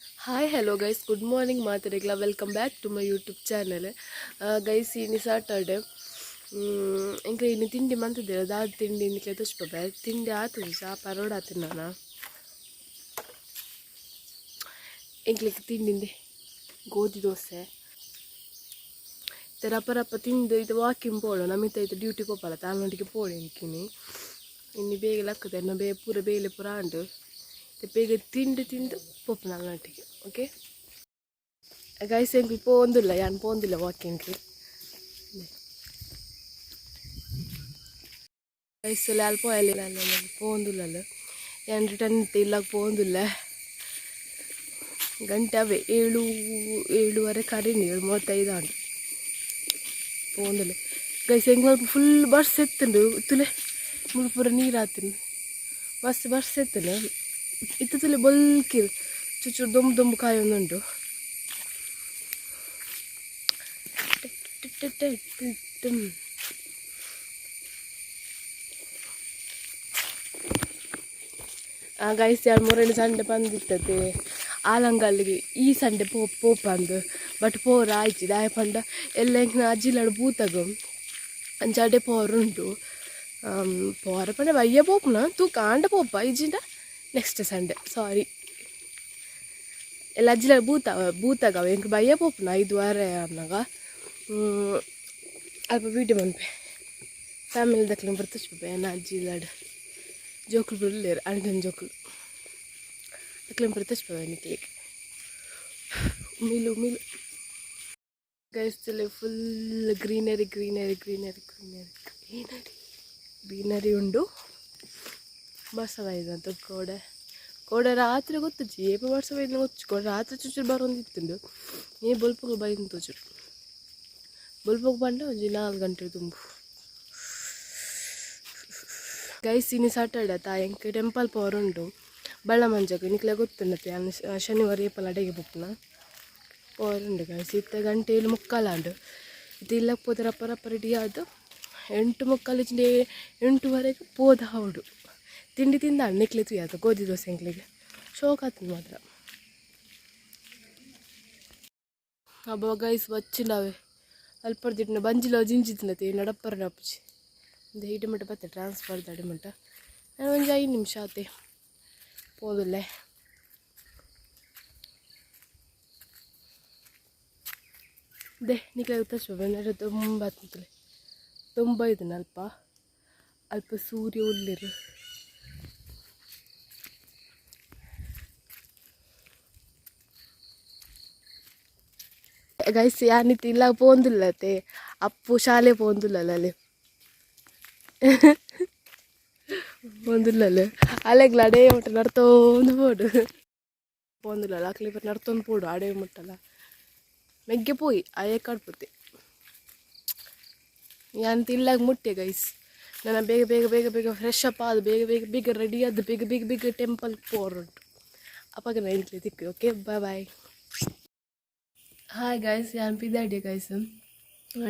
Hi hello guys good morning ಮಾತಾಡಿಗ್ಲ welcome back to my YouTube channel guys ಇನ್ನು Saturday ಇಂಕ ಇನ್ನು ತಿಂಡಿ ಮಂತಿದ್ದೀರ ದಾದ ತಿಂಡಿ ಇನ್ನಕ್ಕೆ ತುಷ್ಪಬೆ ತಿಂಡಿ ಆತದ ಸಾ ಪರೋಡ ತಿನ್ನಾನ ಇಂಕ್ಲಿಕ್ಕೆ ತಿಂಡಿಂದೆ ಗೋಧಿ ದೋಸೆ ರಪ್ಪ ರಪ್ಪ ತಿಂದು ಇದು ವಾಕಿಂಗ್ ಪೋಳು ನಮಿತ ಇದು ಡ್ಯೂಟಿ ಪೋಪಲ್ಲ ತಾನೊಟ್ಟಿಗೆ ಪೋಳು ಇಂಕಿನಿ ಇನ್ನು ಬೇಗ ಲಕ್ಕದೆ ನಾ ಬೇ ಪೂರ ಬೇಲೆ ಪೂರ ತೆಪ್ಪೆಗೆ ತಿಂಡಿ ತಿಂದು ಪಪ್ಪು ನಾನು ನಟಿಗೆ ಓಕೆ ಗೈಸ್ ಎಂಕಿ പോകുന്നില്ല ഞാൻ പോകുന്നില്ല വാക്കിങ്ങിൽ ഗൈസ് ലാൽ പോയാലേ ഞാൻ പോകുന്നില്ലല്ലോ ഞാൻ റിട്ടേൺ ഇല്ലാಗ പോകുന്നില്ല ಗಂಟೆ ಏಳು ಏಳುವರೆ ಕರೀನಿ ಏಳು ಮೂವತ್ತೈದು ಆಂಡು പോകുന്നില്ല ഗൈസ് എങ്ങൾക്ക് ഫുൾ ബസ് എത്തുന്നുണ്ട് തുലേ മുഴുപ്പുറ നീരാത്തിന് ബസ് ബസ് എത്തുന്നു ഇത്തത്തില് ബൽക്കിൽ ചുച്ചു ദൊമ്പ് ദൊമ്പ് കായൊന്നുണ്ട് ಆ ಗೈಸ್ ಎರಡು ಮೂರೆಂಡು ಸಂಡೆ ಬಂದಿರ್ತದೆ ಆಲಂಗಲ್ಲಿಗೆ ಈ ಸಂಡೆ ಪೋ ಪೋಪಂದು ಬಟ್ ಪೋರ ಆಯ್ತು ದಾಯ ಪಂಡ ಎಲ್ಲ ಎಂಕ್ನ ಅಜ್ಜಿಲಡು ಬೂತಗು ಅಂಚಾಡೆ ಪೋರುಂಟು ಪೋರ ಪಂಡ ವಯ್ಯ ಪೋಪುನ ತೂ ಕಾಂಡ ಪೋಪ ಇಜಿಂಡ ನೆಕ್ಸ್ಟ್ ಸಂಡೆ ಸಾರಿ ಎಲ್ಲ ಅಜ್ಜಿಲಡು ಭೂತ ಬೂತಗವ ಎಂಕ್ ಬಯ್ಯ ಪೋಪುನ ಐದು ವಾರ ಅನ್ನಗ ಅಲ್ಪ ವೀಡಿಯೋ ಮನ್ಪೆ ಫ್ಯಾಮಿಲಿ ದಕ್ಲಿಂಗ್ ಬರ್ತಚ್ಪೆ ಅಜ್ಜಿ ಅಜ್ಜಿಲಡು ಜೋಕುಲು ಬಿಡಲೇರು ಅಣ್ಗನ್ ಜೋಕುಲು ಅಕ್ಲಿಂಗ್ ಬರ್ತಚ್ಪೆ ನಿಕ್ಲಿಕ್ಕೆ ಮಿಲು ಉಮಿಲು ಗೈಸ್ತಲ್ಲಿ full greenery greenery greenery greenery greenery greenery ಉಂಡು ಬಸವೈದಂತ ಕೋಡೆ ಕೋಡೆ ರಾತ್ರಿ ಗೊತ್ತು ಜೇಬು ಬಸವೈದ ಗೊತ್ತು ಕೋಡೆ ರಾತ್ರಿ ಚುಚ್ಚು ಬರೋಂದಿತ್ತುಂಡು ನೀ ಬಲ್ಪಗೆ ಬೈದು ತೋಚುಡು ಬಲ್ಪಗೆ ಬಂಡ ಒಂಜಿ ನಾಲ್ಕು ಗಂಟೆ ತುಂಬು ಗೈಸ್ ಇನ್ನು ಸಾಟರ್ಡೆ ತಾ ಎಂಕ ಟೆಂಪಲ್ ಉಂಟು ಬಳ್ಳ ಮಂಜಕ್ಕೆ ನಿಕ್ಲೆ ಗೊತ್ತುಂಡತ್ತೆ ಶನಿವಾರ ಏಪಲ್ ಅಡೆಗೆ ಬುಕ್ನ ಪೋರುಂಡು ಗೈಸ್ ಇತ್ತ ಗಂಟೆ ಏಳು ಮುಕ್ಕಾಲಾಂಡು ಇದು ಇಲ್ಲಕ್ಕೆ ಪೋದ ರಪ್ಪ ರಪ್ಪ ರೆಡಿ ಆದ ಎಂಟು ಮುಕ್ಕಾಲು ಎಂಟುವರೆಗೆ ಪೋದ ಹೌಡು ತಿಂಡಿ ತಿಂದ ಹಣ್ಣಿಕ್ಲಿತ್ವಿ ಅದು ಗೋಧಿ ದೋಸೆ ಅಂಗ್ಲಿಗೆ ಶೋಕ್ ಆಯ್ತು ಮಾತ್ರ. ಅಬ್ಬ ಗೈಸ್ ವಚ್ಚಿಲ್ಲವೆ ಅಲ್ಪಡ್ದಿಟ್ಟು ಬಂಜಿಲ್ಲ ಜಿಂಜಿದ್ನತಿ ನಡಪ್ಪರ ನಪ್ಪಜಿ ಒಂದು ಐದು ಮಟ್ಟ ಬತ್ತೆ ಟ್ರಾನ್ಸ್ಫರ್ ದಡಿ ಮಟ್ಟ. ನಾನು ಒಂದು ಐದು ನಿಮಿಷ ಆತೆ. ಹೋದಲ್ಲೇ ದೇ, ನಿಕ್ಲೆ ಉತ್ತರಿಸ್ಬೇಕು ತುಂಬ ತುಂಬ ಇದನ್ನ ಅಲ್ಪ. ಅಲ್ಪ ಸೂರ್ಯ ಉಲ್ಲಿರು ಗೈಸ್ ಯಾನಿತ್ತು ಇಲ್ಲ ಪೋಂದುಲ್ಲತೆ ಅಪ್ಪು ಶಾಲೆ പോന്നില്ലല്ലേ അല്ലെങ്കിൽ അടേ മുട്ട ಮುಟ್ಟ ನಡ್ತೋಂದು ಪೋಡು. ಪೋಂದಿಲ್ಲ ಅಕ್ಲಿ ನಡ್ತೊಂದು ಪೋಡು അടേ മുട്ടല്ല മെഗ്ഗെ ಪೋಯಿ അയേക്കാട് പൊത്തി ಯಾನ್ ತಿಲ್ಲಾಗ ಮುಟ್ಟೆ ಗೈಸ್ ನನ್ನ ಬೇಗ ಬೇಗ ಬೇಗ ಬೇಗ ಫ್ರೆಶ್ ಅಪ್ ಆದ, ಬೇಗ ಬೇಗ ಬೇಗ ರೆಡಿ ಆದ, ಬೇಗ ಬೇಗ ಬೇಗ ಟೆಂಪಲ್ ಪೋರುಂಟು. ಅಪ್ಪಾಗ ನೈನ್ಕ್ಲಿ ತಿಕ್ಕು okay bye bye hi guys ಯಾನ್ ಪಿದಾಡಿ ಗೈಸ್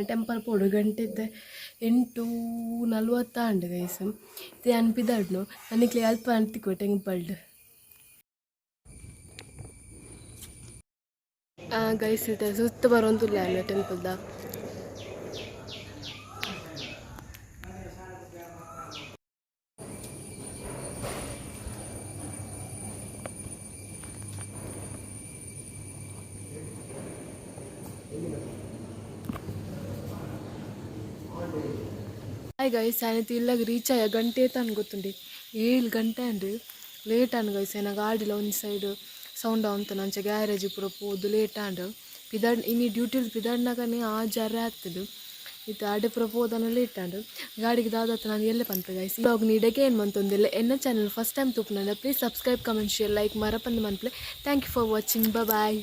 ಟೆಂಪಲ್ ಪೋಡು ಗಂಟೆ ಎಂಟು ನಲ್ವತ್ತಾಂಡು ಗೈಸ್ ಇದು ಯಾನ್ ಪಿದಾಡ್ನು ನನಗೆ ಅಲ್ಪ ಅಂತಿಕೋ ಟೆಂಪಲ್ಡ್ ಗೈಸ್ ಇದೆ ಸುತ್ತ ಬರೋಂತಿಲ್ಲ ಅಲ್ಲ ಹಾಯ್ ಗೈಸ್ ಆಯ್ತು ಇಲ್ಲಾಗ ರೀಚ್ ಆಯ ಗಂಟೆ ತನಕ ಗೊತ್ತುಂಡಿ ಏಳು ಗಂಟೆ ಅಂಡು ಲೇಟ್ ಅನ್ ಗೈಸ್ ಏನ ಗಾಡಿಲ ಒಂದು ಸೈಡ್ ಸೌಂಡ್ ಅಂತ ನಂಚ ಗ್ಯಾರೇಜ್ ಪೂರ ಪೋದು ಲೇಟ್ ಆಂಡು ಪಿದಾಡ್ ಇನ್ನು ಡ್ಯೂಟಿ ಪಿದಾಡ್ನಾಗನೇ ಆ ಜರ ಆಗ್ತದೆ ಇದು ಆಡೆ ಪೂರ ಪೋದನ ಲೇಟ್ ಆಂಡು ಗಾಡಿಗೆ ದಾದತ್ತ ನಾನು ಎಲ್ಲೇ ಪಂಪ ಗೈಸ್ ಇವಾಗ ನೀಡಕ್ಕೆ ಏನು ಮಂತೊಂದಿಲ್ಲ ಎನ್ನ channel first time ತೂಪು please subscribe comment share like ಮರಪಂದು ಮನ್ಪ್ಲೆ thank you for watching bye